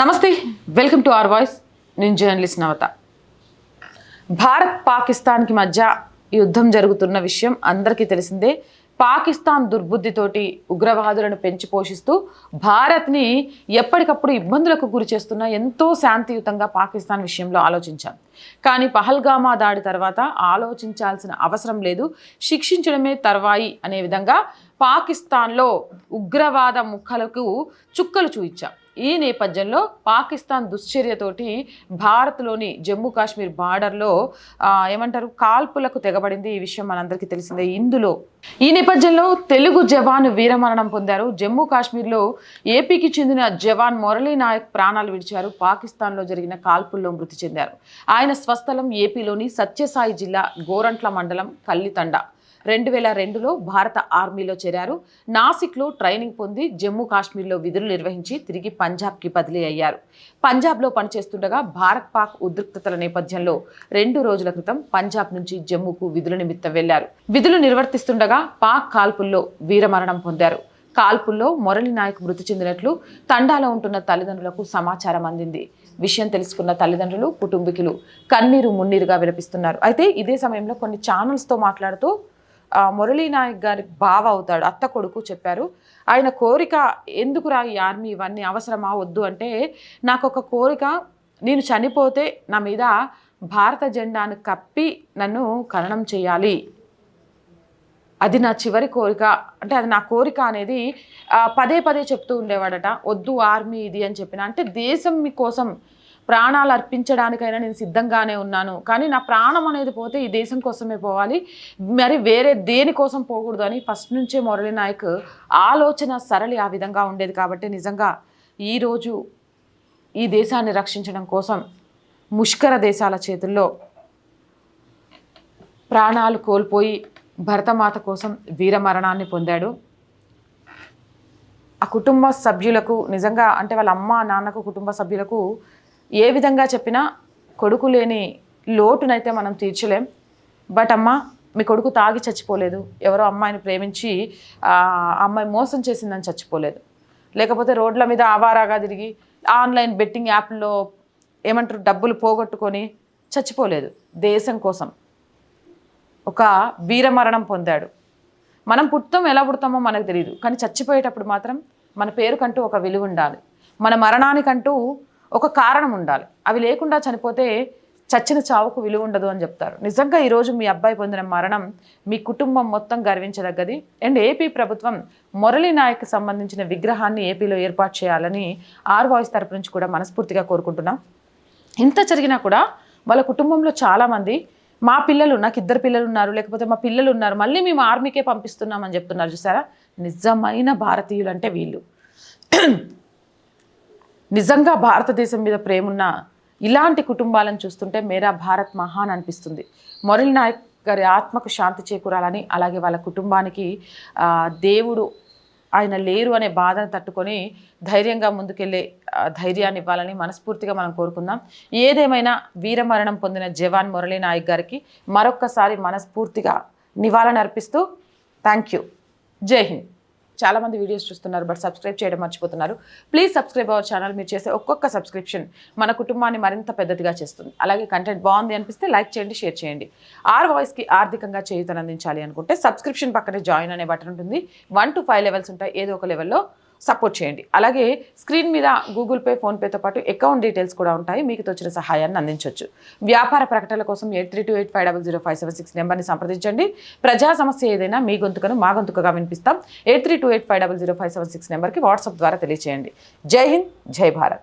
నమస్తే welcome to our voice. నేను journalist Navata. Bharat పాకిస్తాన్కి మధ్య యుద్ధం జరుగుతున్న విషయం అందరికీ తెలిసిందే. పాకిస్తాన్ దుర్బుద్ధితోటి ఉగ్రవాదులను పెంచి పోషిస్తూ భారత్ని ఎప్పటికప్పుడు ఇబ్బందులకు గురి చేస్తున్న ఎంతో శాంతియుతంగా పాకిస్తాన్ విషయంలో ఆలోచించాం. కానీ పహల్గామా దాడి తర్వాత ఆలోచించాల్సిన అవసరం లేదు. శిక్షించడమే తర్వాయి అనే విధంగా పాకిస్తాన్లో ఉగ్రవాద ముక్కలకు చుక్కలు చూయించాం. ఈ నేపథ్యంలో పాకిస్తాన్ దుశ్చర్యతోటి భారత్లోని జమ్మూ కాశ్మీర్ బార్డర్లో ఏమంటారు కాల్పులకు తెగబడింది ఈ విషయం మనందరికీ తెలిసిందే. ఇందులో ఈ నేపథ్యంలో తెలుగు జవాన్ వీరమరణం పొందారు. జమ్మూ కాశ్మీర్లో ఏపీకి చెందిన జవాన్ మురళీ నాయక్ ప్రాణాలు విడిచారు. పాకిస్తాన్లో జరిగిన కాల్పుల్లో మృతి చెందారు. ఆయన స్వస్థలం ఏపీలోని సత్యసాయి జిల్లా గోరంట్ల మండలం కల్లితండ. రెండు వేల రెండులో భారత ఆర్మీలో చేరారు. నాసిక్లో ట్రైనింగ్ పొంది జమ్మూ కాశ్మీర్లో విధులు నిర్వహించి తిరిగి పంజాబ్కి బదిలీ అయ్యారు. పంజాబ్లో పనిచేస్తుండగా భారత్ పాక్ ఉద్రిక్తతల నేపథ్యంలో రెండు రోజుల క్రితం పంజాబ్ నుంచి జమ్మూకు విధుల నిమిత్తం వెళ్ళారు విధులు నిర్వర్తిస్తుండగా పాక్ కాల్పుల్లో వీరమరణం పొందారు. కాల్పుల్లో మురళి నాయక్ మృతి చెందినట్లు తండాలో ఉంటున్న తల్లిదండ్రులకు సమాచారం అందింది. విషయం తెలుసుకున్న తల్లిదండ్రులు కుటుంబీకులు కన్నీరు మున్నీరుగా విలపిస్తున్నారు. అయితే ఇదే సమయంలో కొన్ని ఛానల్స్తో మాట్లాడుతూ మురళీ నాయక్ గారి బావ అవుతాడు అత్త కొడుకు చెప్పారు. ఆయన కోరిక ఎందుకురా ఈ ఆర్మీ ఇవన్నీ అవసరమా వద్దు అంటే నాకు ఒక కోరిక నేను చనిపోతే నా మీద భారత జెండాను కప్పి నన్ను ఖననం చేయాలి. అది నా చివరి కోరిక. అంటే అది నా కోరిక అనేది పదే పదే చెప్తూ ఉండేవాడట వద్దు ఆర్మీ ఇది అని చెప్పిన. అంటే దేశం మీ కోసం ప్రాణాలు అర్పించడానికైనా నేను సిద్ధంగానే ఉన్నాను. కానీ నా ప్రాణం అనేది పోతే ఈ దేశం కోసమే పోవాలి. మరి వేరే దేనికోసం పోకూడదు అని ఫస్ట్ నుంచే మురళీ నాయక్ ఆలోచన సరళి ఆ విధంగా ఉండేది కాబట్టి నిజంగా ఈరోజు ఈ దేశాన్ని రక్షించడం కోసం ముష్కర దేశాల చేతుల్లో ప్రాణాలు కోల్పోయి భరతమాత కోసం వీరమరణాన్ని పొందాడు. ఆ కుటుంబ సభ్యులకు నిజంగా అంటే వాళ్ళ అమ్మ నాన్నకు కుటుంబ సభ్యులకు ఏ విధంగా చెప్పినా కొడుకు లేని లోటునైతే మనం తీర్చలేం. బట్ అమ్మ మీ కొడుకు తాగి చచ్చిపోలేదు. ఎవరో అమ్మాయిని ప్రేమించి ఆ అమ్మాయి మోసం చేసిందని చచ్చిపోలేదు. లేకపోతే రోడ్ల మీద ఆవారాగా తిరిగి ఆన్లైన్ బెట్టింగ్ యాప్లో ఏమంటారు డబ్బులు పోగొట్టుకొని చచ్చిపోలేదు. దేశం కోసం. ఒక వీరమరణం పొందాడు. మనం పుట్టం ఎలా పుడతామో మనకు తెలియదు కానీ చచ్చిపోయేటప్పుడు మాత్రం మన పేరుకంటూ ఒక విలువ ఉండాలి. మన మరణానికంటూ ఒక కారణం ఉండాలి. అవి లేకుండా చనిపోతే చచ్చిన చావుకు విలువ ఉండదు అని చెప్తారు. నిజంగా ఈరోజు మీ అబ్బాయి పొందిన మరణం మీ కుటుంబం మొత్తం గర్వించదగ్గది. అండ్ ఏపీ ప్రభుత్వం మురళీ నాయక్ సంబంధించిన విగ్రహాన్ని ఏపీలో ఏర్పాటు చేయాలని ఆర్ వాయిస్ తరపు నుంచి కూడా మనస్ఫూర్తిగా కోరుకుంటున్నాం. ఇంత జరిగినా కూడా వాళ్ళ కుటుంబంలో చాలామంది మా పిల్లలు నాకు ఇద్దరు పిల్లలు ఉన్నారు లేకపోతే మా పిల్లలు ఉన్నారు మళ్ళీ మేము ఆర్మీకే పంపిస్తున్నామని చెప్తున్నారు చూసారా? నిజమైన భారతీయులు అంటే వీళ్ళు. నిజంగా భారతదేశం మీద ప్రేమున్న ఇలాంటి కుటుంబాలను చూస్తుంటే మేరా భారత్ మహాన్ అనిపిస్తుంది. మురళి నాయక్ గారి ఆత్మకు శాంతి చేకూరాలని అలాగే వాళ్ళ కుటుంబానికి దేవుడు ఆయన లేరు అనే బాధను తట్టుకొని ధైర్యంగా ముందుకెళ్ళే ధైర్యాన్ని ఇవ్వాలని మనస్ఫూర్తిగా మనం కోరుకుందాం. ఏదేమైనా వీరమరణం పొందిన జవాన్ మురళీ నాయక్ గారికి మరొక్కసారి మనస్ఫూర్తిగా నివాళన అర్పిస్తూ థ్యాంక్ యూ జై హింద్. చాలామంది వీడియోస్ చూస్తున్నారు బట్ సబ్స్క్రైబ్ చేయడం మర్చిపోతున్నారు. ప్లీజ్ సబ్స్క్రైబ్ అవర్ ఛానల్ మీరు చేసే ఒక్కొక్క సబ్స్క్రిప్షన్ మన కుటుంబాన్ని మరింత పెద్దదిగా చేస్తుంది. అలాగే కంటెంట్ బాగుంది అనిపిస్తే లైక్ చేయండి షేర్ చేయండి. ఆర్ వాయిస్కి ఆర్థికంగా చేయుతనందించాలి అనుకుంటే సబ్స్క్రిప్షన్ పక్కనే జాయిన్ అనే బటన్ ఉంటుంది. వన్ టు ఫైవ్ లెవెల్స్ ఉంటాయి. ఏదో ఒక లెవెల్లో సపోర్ట్ చేయండి. అలాగే స్క్రీన్ మీద గూగుల్ పే ఫోన్పేతో పాటు అకౌంట్ డీటెయిల్స్ కూడా ఉంటాయి. మీకు తోచిన సహాయాన్ని అందించవచ్చు వ్యాపార ప్రకటనల కోసం eight three two eight five double zero five seven six నెంబర్ని సంప్రదించండి. ప్రజా సమస్య ఏదైనా మీ గొంతుకను మా గొంతుకగా వినిపిస్తాం. Eight three two eight five double zero five seven six నెంబర్కి వాట్సాప్ ద్వారా తెలియజేయండి జై హింద్ జై భారత్.